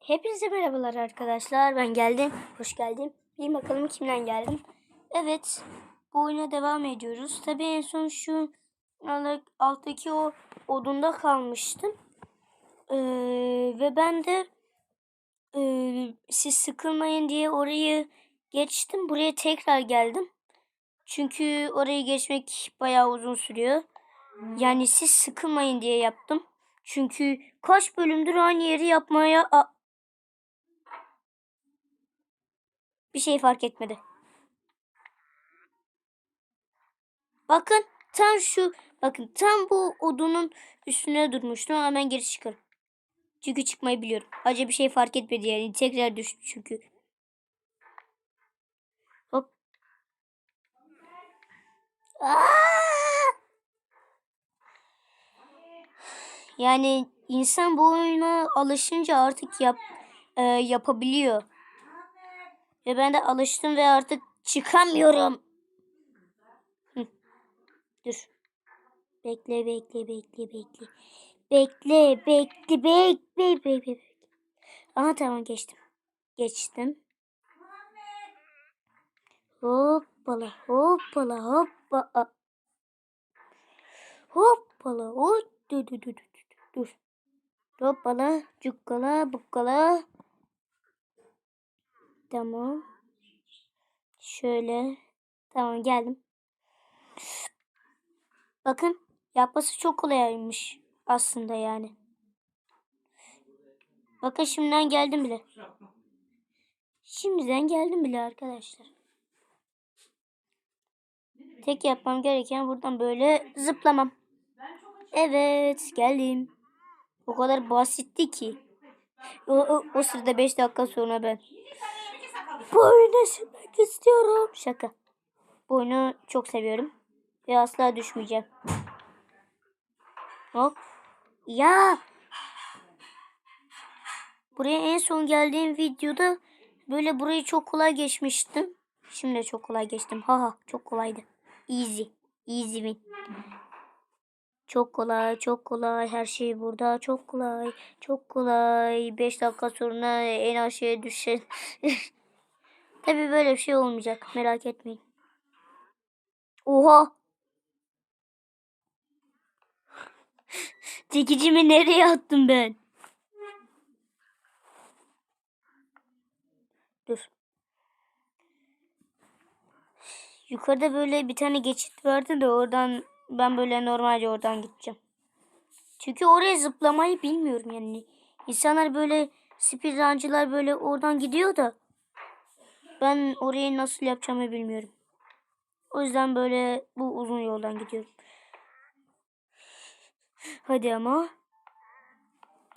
Hepinize merhabalar arkadaşlar. Ben geldim. Hoş geldim. Bir bakalım kimden geldim. Evet. Bu oyuna devam ediyoruz. Tabii en son şu alt- alttaki o odunda kalmıştım. Ee, ve ben de e, siz sıkılmayın diye orayı geçtim. Buraya tekrar geldim. Çünkü orayı geçmek bayağı uzun sürüyor. Yani siz sıkılmayın diye yaptım. Çünkü kaç bölümdür aynı yeri yapmaya... A- Bir şey fark etmedi. Bakın tam şu bakın tam bu odunun üstüne durmuştum ben geri çıkarım. Çünkü çıkmayı biliyorum. Acaba bir şey fark etmedi yani. Tekrar düştü çünkü. Hop. Aa! Yani insan bu oyuna alışınca artık yap e, yapabiliyor. Ve ben de alıştım ve artık çıkamıyorum. Dur. Bekle bekle bekle bekle. Bekle bekle bekle bekle bekle. Aha tamam geçtim. Geçtim. Hoppala hoppala hoppa. Hoppala hop. Dur dur dur. Dur. Hoppala cukkala bukkala. Tamam. Şöyle. Tamam geldim. Bakın yapması çok kolaymış aslında yani. Bakın şimdiden geldim bile. Şimdiden geldim bile arkadaşlar. Tek yapmam gereken buradan böyle zıplamam. Evet geldim. O kadar basitti ki. O, o, o sırada 5 dakika sonra ben. Bu oyunu silmek istiyorum. Şaka. Bu oyunu çok seviyorum. Ve asla düşmeyeceğim. Hop. Ya. Buraya en son geldiğim videoda böyle burayı çok kolay geçmiştim. Şimdi de çok kolay geçtim. Haha çok kolaydı. Easy. Easy win. Çok kolay, çok kolay. Her şey burada çok kolay. Çok kolay. 5 dakika sonra en aşağıya düşen. Tabii böyle bir şey olmayacak. Merak etmeyin. Oha. Çekicimi nereye attım ben? Dur. Yukarıda böyle bir tane geçit vardı da oradan ben böyle normalce oradan gideceğim. Çünkü oraya zıplamayı bilmiyorum yani. İnsanlar böyle speedruncılar böyle oradan gidiyor da ben orayı nasıl yapacağımı bilmiyorum. O yüzden böyle bu uzun yoldan gidiyorum. Hadi ama.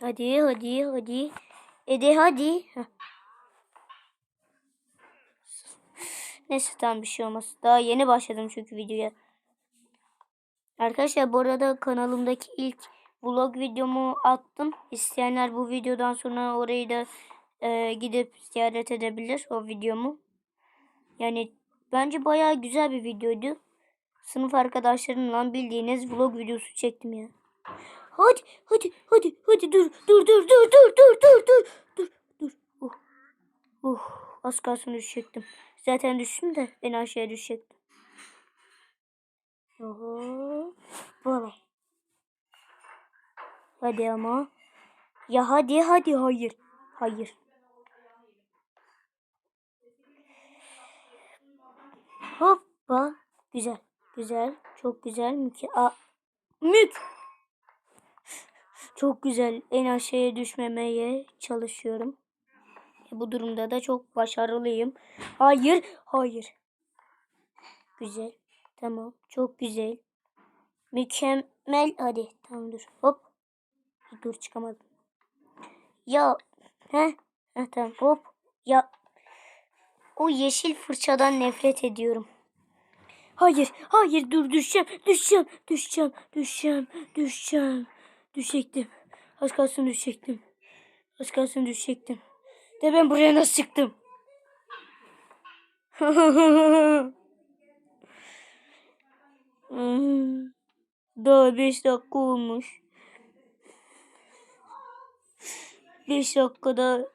Hadi hadi hadi. Ede hadi. Heh. Neyse tamam bir şey olmaz. Daha yeni başladım çünkü videoya. Arkadaşlar bu arada kanalımdaki ilk vlog videomu attım. İsteyenler bu videodan sonra orayı da e, gidip ziyaret edebilir o videomu. Yani bence bayağı güzel bir videoydu. Sınıf arkadaşlarımla bildiğiniz vlog videosu çektim ya. Hadi hadi hadi hadi dur dur dur dur dur dur dur dur dur dur. Uh. Uh. Az kalsın düşecektim. Zaten düştüm de en aşağıya düşecektim. Oho. Böyle. Hadi ama. Ya hadi hadi hayır. Hayır. Güzel. Güzel. Çok güzel. Müke A Mük. Çok güzel. En aşağıya düşmemeye çalışıyorum. Bu durumda da çok başarılıyım. Hayır. Hayır. Güzel. Tamam. Çok güzel. Mükemmel. Hadi. Tamam dur. Hop. Dur çıkamadım. Ya. He. Heh, tamam. Hop. Ya. O yeşil fırçadan nefret ediyorum. Hayır, hayır dur düşeceğim, düşeceğim, düşeceğim, düşeceğim, düşeceğim. Düşecektim. Az kalsın düşecektim. Az kalsın düşecektim. De ben buraya nasıl çıktım? Daha beş dakika olmuş. 5 dakikada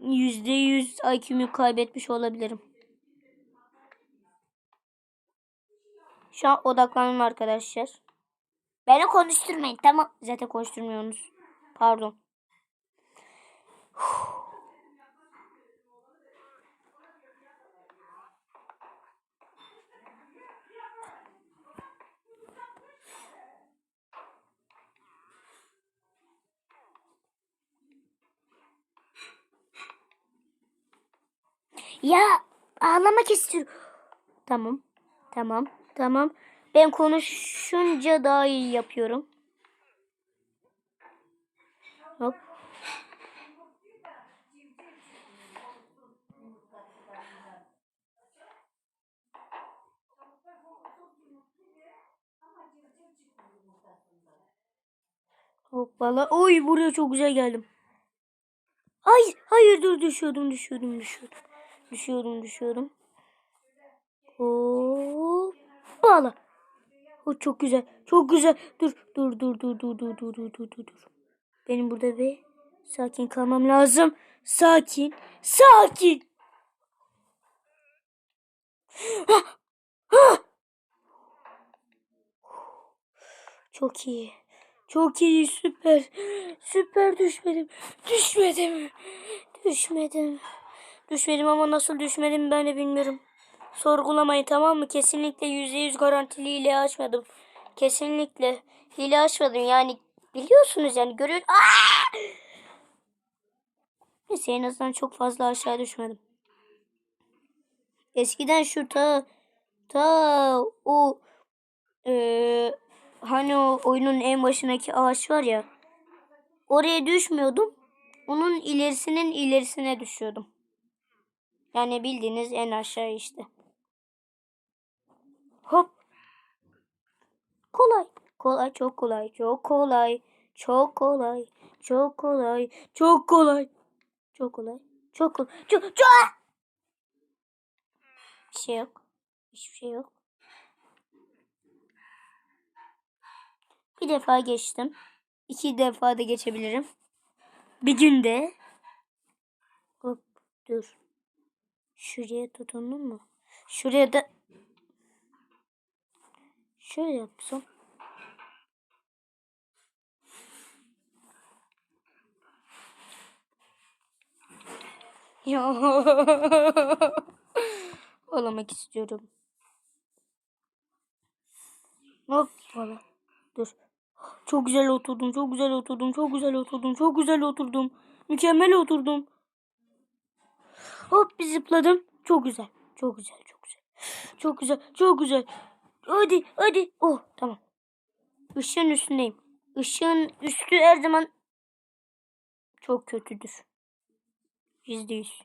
%100 IQ'mu kaybetmiş olabilirim. Şu an odaklanın arkadaşlar. Beni konuşturmayın tamam. Zaten konuşturmuyorsunuz. Pardon. Ya ağlamak istiyorum. Tamam. Tamam. Tamam. Ben konuşunca daha iyi yapıyorum. Hop. Hoppala. Oy buraya çok güzel geldim. Hayır, hayır dur düşüyordum, düşüyordum, düşüyordum. Düşüyordum, düşüyordum. Hoppala. O çok güzel, çok güzel. Dur, dur, dur, dur, dur, dur, dur, dur, dur, dur. Benim burada bir sakin kalmam lazım. Sakin, sakin. Hah, hah. Çok iyi. Çok iyi, süper. Süper düşmedim. Düşmedim. Düşmedim. Düşmedim ama nasıl düşmedim ben de bilmiyorum. Sorgulamayın tamam mı? Kesinlikle yüzde yüz garantili hile açmadım. Kesinlikle hile açmadım yani biliyorsunuz yani görüyor. Neyse en azından çok fazla aşağı düşmedim. Eskiden şu ta ta o eee hani o oyunun en başındaki ağaç var ya. Oraya düşmüyordum. Onun ilerisinin ilerisine düşüyordum. Yani bildiğiniz en aşağı işte. Hop. Kolay. Kolay çok kolay. Çok kolay. Çok kolay. Çok kolay. Çok kolay. Çok kolay. Çok kolay. Çok çok. Bir şey yok. Hiçbir şey yok. Bir defa geçtim. İki defa da geçebilirim. Bir günde. Hop dur. Şuraya tutundun mu? Şuraya da şöyle yapsam. Ya. Olamak istiyorum. Hop falan. Dur. Çok güzel oturdum, çok güzel oturdum, çok güzel oturdum, çok güzel oturdum. Mükemmel oturdum. Hop bir zıpladım. Çok güzel, çok güzel, çok güzel. Çok güzel, çok güzel. Hadi, hadi. Oh, tamam. Işığın üstündeyim. Işığın üstü her zaman çok kötüdür. Yüzde yüz.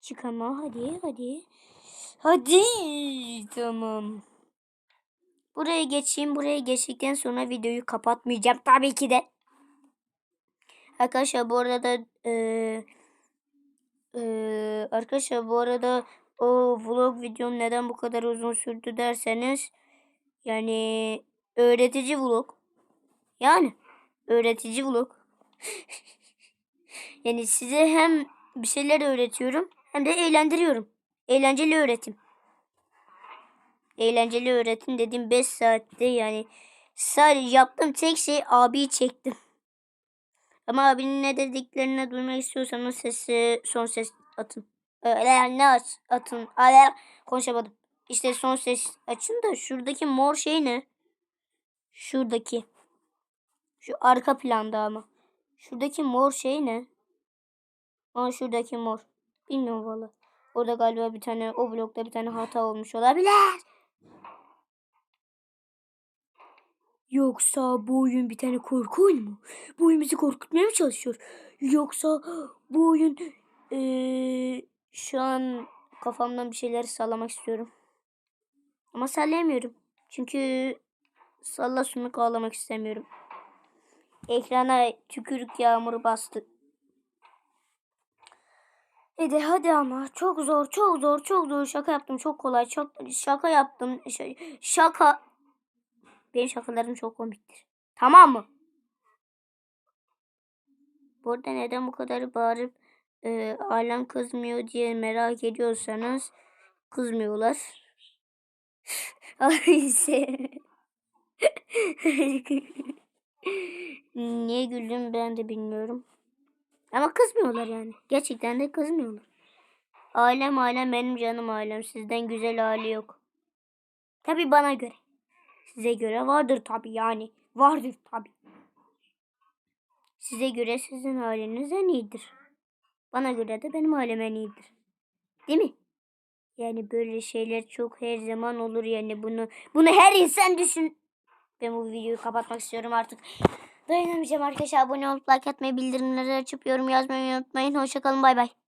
Çık ama hadi, hadi. Hadi. Tamam. Buraya geçeyim. Buraya geçtikten sonra videoyu kapatmayacağım. Tabii ki de. Arkadaşlar bu arada eee eee, arkadaşlar bu arada o vlog videom neden bu kadar uzun sürdü derseniz yani öğretici vlog. Yani öğretici vlog. yani size hem bir şeyler öğretiyorum hem de eğlendiriyorum. Eğlenceli öğretim. Eğlenceli öğretim dediğim 5 saatte yani sadece yaptığım tek şey abiyi çektim. Ama abinin ne dediklerini duymak istiyorsanız sesi son ses atın. Öyle ne aç atın. Öyle konuşamadım. İşte son ses açın da şuradaki mor şey ne? Şuradaki. Şu arka planda ama. Şuradaki mor şey ne? Aa şuradaki mor. Bilmiyorum valla. Orada galiba bir tane o blokta bir tane hata olmuş olabilir. Yoksa bu oyun bir tane korku oyunu mu? Bu oyun bizi korkutmaya mı çalışıyor? Yoksa bu oyun eee, şu an kafamdan bir şeyler sallamak istiyorum. Ama sallayamıyorum. Çünkü salla sümük ağlamak istemiyorum. Ekrana tükürük yağmuru bastı. Hadi hadi ama çok zor çok zor çok zor şaka yaptım çok kolay çok şaka yaptım Ş- şaka benim şakalarım çok komiktir tamam mı? Bu arada neden bu kadar bağırıp e, ailem kızmıyor diye merak ediyorsanız kızmıyorlar. Niye güldüm ben de bilmiyorum. Ama kızmıyorlar yani. Gerçekten de kızmıyorlar. Ailem ailem benim canım ailem. Sizden güzel hali yok. Tabi bana göre. Size göre vardır tabi yani. Vardır tabi. Size göre sizin aileniz en iyidir. Bana göre de benim ailem en iyidir. Değil mi? Yani böyle şeyler çok her zaman olur yani bunu bunu her insan düşün. Ben bu videoyu kapatmak istiyorum artık. Dayanamayacağım arkadaşlar. Abone olup like atmayı, bildirimleri açıp yorum yazmayı unutmayın. Hoşçakalın. Bay bay.